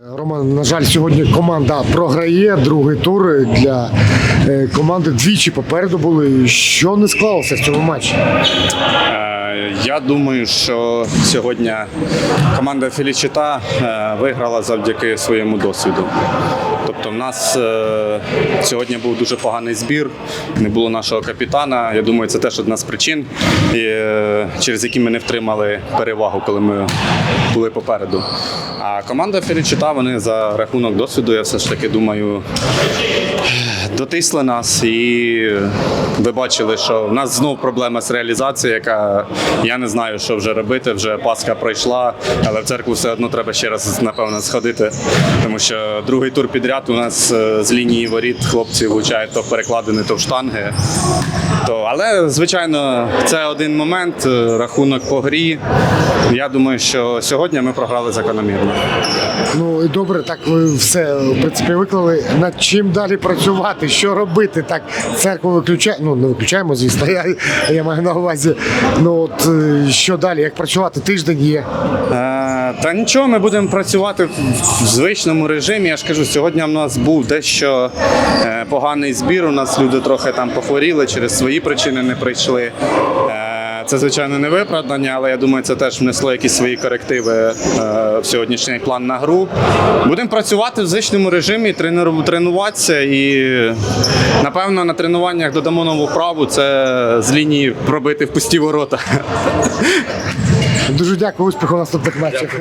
Динамо, на жаль, сьогодні команда програє другий тур для е, команди двічі попереду були. Що не склалося в цьому матчі? Е, Я думаю, що сьогодні команда Філічита е, виграла завдяки своєму досвіду. Тобто, в нас е, сьогодні був дуже поганий збір, не було нашого капітана. Я думаю, це теж одна з причин, через які ми не втримали перевагу, коли ми були попереду. А команда Філічита, вони за рахунок досвіду, я все ж таки думаю, дотисли нас, і ви бачили, що в нас знов проблема з реалізацією, яка я не знаю, що вже робити. Вже Пасха пройшла, але в церкву все одно треба ще раз, напевно, сходити. Тому що другий тур підряд у нас е, з лінії воріт хлопці влучають то в перекладини, то в штанги. То, але, звичайно, це один момент, е, рахунок по грі. Я думаю, що сьогодні ми програли закономірно. Ну і добре, так ви все в принципі виклали. Над чим далі працювати? Що робити? Так, церкву виключаємо. Ну не виключаємо, звісно. Я, я маю на увазі. Ну от е, що далі? Як працювати? Тиждень є. Е, Та нічого, ми будемо працювати в в звичному режимі. Я ж кажу, сьогодні в нас був дещо е, поганий збір. У нас люди трохи там похворіли, через свої причини не прийшли. Е, Це, звичайно, не виправдання, але я думаю, це теж внесло якісь свої корективи е, в сьогоднішній план на гру. Будемо працювати в звичному режимі, тренуватися і, напевно, на тренуваннях додамо нову вправу. Це з лінії пробити в пусті ворота. Дуже дякую, успіху в наступних матчах.